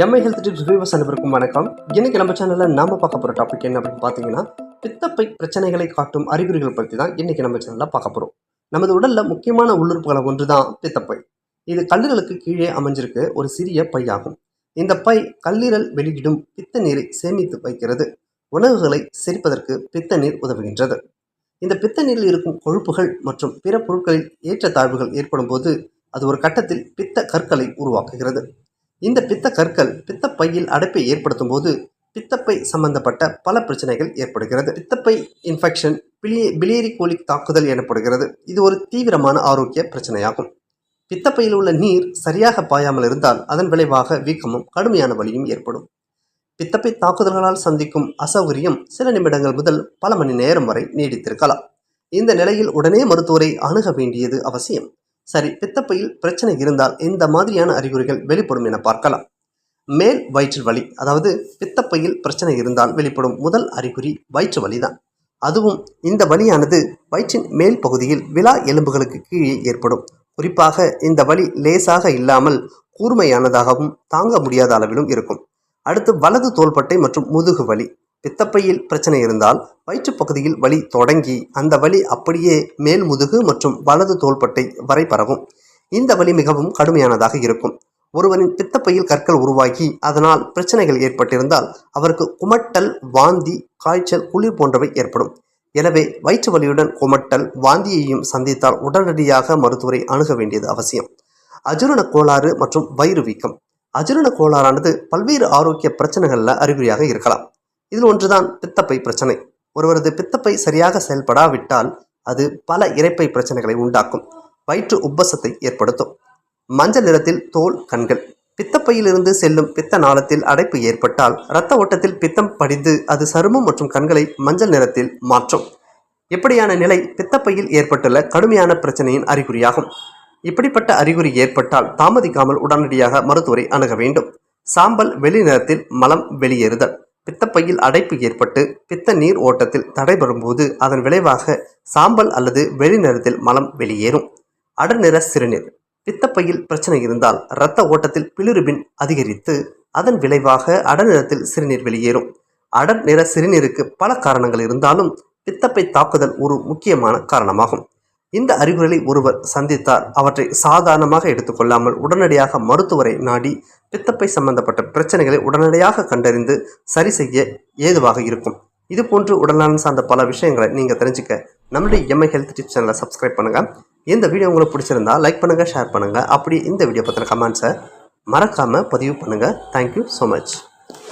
Mi health tips viewers அனைவருக்கும் வணக்கம். இன்னைக்கு நம்ம சேனலில் நாம பார்க்க போகிற டாபிக் என்ன அப்படின்னு பார்த்தீங்கன்னா பித்தப்பை பிரச்சனைகளை காட்டும் அறிகுறிகள் பற்றி தான் இன்னைக்கு நம்ம சேனலில் பார்க்க போகிறோம் நமது உடலில் முக்கியமான உள்ளுறுப்புகளை ஒன்று தான் பித்தப்பை. இது கல்லீரலுக்கு கீழே அமைஞ்சிருக்கு ஒரு சிறிய பையாகும். இந்த பை கல்லீரல் வெளியிடும் பித்த நீரை சேமித்து வைக்கிறது. உணவுகளை செரிப்பதற்கு பித்த நீர் உதவுகின்றது. இந்த பித்த நீரில் இருக்கும் கொழுப்புகள் மற்றும் பிற பொருட்களில் ஏற்றத்தாழ்வுகள் ஏற்படும் போது அது ஒரு கட்டத்தில் பித்த கற்களை உருவாக்குகிறது. இந்த பித்த கற்கள் பித்தப்பையில் அடைப்பை ஏற்படுத்தும் போது பித்தப்பை சம்பந்தப்பட்ட பல பிரச்சனைகள் ஏற்படுகிறது. பித்தப்பை இன்ஃபெக்ஷன் பிளியே பிலியரி கோலிக் தாக்குதல் எனப்படுகிறது. இது ஒரு தீவிரமான ஆரோக்கிய பிரச்சனையாகும். பித்தப்பையில் உள்ள நீர் சரியாக பாயாமல் இருந்தால் அதன் விளைவாக வீக்கமும் கடுமையான வலியும் ஏற்படும். பித்தப்பை தாக்குதல்களால் சந்திக்கும் அசௌகரியம் சில நிமிடங்கள் முதல் பல மணி நேரம் வரை நீடித்திருக்கலாம். இந்த நிலையில் உடனே மருத்துவரை அணுக வேண்டியது அவசியம். சரி பித்தப்பையில் பிரச்சனை இருந்தால் இந்த மாதிரியான அறிகுறிகள் வெளிப்படும் என பார்க்கலாம். மேல் வயிற்று வலி அதாவது பித்தப்பையில் பிரச்சனை இருந்தால் வெளிப்படும் முதல் அறிகுறி வயிற்று வலிதான். அதுவும் இந்த வலியானது வயிற்றின் மேல் பகுதியில் விழா எலும்புகளுக்கு கீழே ஏற்படும். குறிப்பாக இந்த வலி லேசாக இல்லாமல் கூர்மையானதாகவும் தாங்க முடியாத அளவிலும் இருக்கும். அடுத்து வலது தோள்பட்டை மற்றும் முதுகு வலி. பித்தப்பையில் பிரச்சனை இருந்தால் வயிற்றுப் பகுதியில் வலி தொடங்கி அந்த வலி அப்படியே மேல் முதுகு மற்றும் வலது தோள்பட்டை வரை பரவும். இந்த வலி மிகவும் கடுமையானதாக இருக்கும். ஒருவரின் பித்தப்பையில் கற்கள் உருவாகி அதனால் பிரச்சனைகள் ஏற்பட்டிருந்தால் அவருக்கு குமட்டல் வாந்தி காய்ச்சல் குளிர் போன்றவை ஏற்படும். எனவே வயிற்று வலியுடன் குமட்டல் வாந்தியையும் சந்தித்தால் உடனடியாக மருத்துவரை அணுக வேண்டியது அவசியம். அஜுரண கோளாறு மற்றும் வயிறு வீக்கம். அஜுரண கோளாறானது பல்வேறு ஆரோக்கிய பிரச்சனைகளில் அறிகுறியாக இருக்கலாம். இதில் ஒன்றுதான் பித்தப்பை பிரச்சனை. ஒருவரது பித்தப்பை சரியாக செயல்படாவிட்டால் அது பல இரைப்பை பிரச்சனைகளை உண்டாக்கும். வயிற்று உப்பசத்தை ஏற்படுத்தும். மஞ்சள் நிறத்தில் தோல் கண்கள். பித்தப்பையிலிருந்து செல்லும் பித்த நாளத்தில் அடைப்பு ஏற்பட்டால் இரத்த ஓட்டத்தில் பித்தம் படிந்து அது சருமம் மற்றும் கண்களை மஞ்சள் நிறத்தில் மாற்றும். இப்படியான நிலை பித்தப்பையில் ஏற்பட்டுள்ள கடுமையான பிரச்சனையின் அறிகுறியாகும். இப்படிப்பட்ட அறிகுறி ஏற்பட்டால் தாமதிக்காமல் உடனடியாக மருத்துவரை அணுக வேண்டும். சாம்பல் வெளி நிறத்தில் மலம் வெளியேறுதல். பித்தப்பையில் அடைப்பு ஏற்பட்டு பித்த நீர் ஓட்டத்தில் தடைபடும் போது அதன் விளைவாக சாம்பல் அல்லது வெளிநிறத்தில் மலம் வெளியேறும். அடர்நிற சிறுநீர். பித்தப்பையில் பிரச்சனை இருந்தால் இரத்த ஓட்டத்தில் பிளிருபின் அதிகரித்து அதன் விளைவாக அடர்நிறத்தில் சிறுநீர் வெளியேறும். அடர் நிற சிறுநீருக்கு பல காரணங்கள் இருந்தாலும் பித்தப்பை தாக்குதல் ஒரு முக்கியமான காரணமாகும். இந்த அறிகுறிகளை ஒருவர் சந்தித்தார் அவற்றை சாதாரணமாக எடுத்துக்கொள்ளாமல் உடனடியாக மருத்துவரை நாடி பித்தப்பை சம்பந்தப்பட்ட பிரச்சனைகளை உடனடியாக கண்டறிந்து சரி செய்ய ஏதுவாக இருக்கும். இது போன்று உடல்நலன் சார்ந்த பல விஷயங்களை நீங்கள் தெரிஞ்சுக்க நம்மளுடைய எம்ஐ ஹெல்த் டிப்ஸ் சேனலை சப்ஸ்கிரைப் பண்ணுங்கள் இந்த வீடியோ உங்களுக்கு பிடிச்சிருந்தா லைக் பண்ணுங்கள் ஷேர் பண்ணுங்கள் அப்படி இந்த வீடியோ பற்றின கமெண்ட்ஸை மறக்காமல் பதிவு பண்ணுங்கள் தேங்க்யூ ஸோ மச்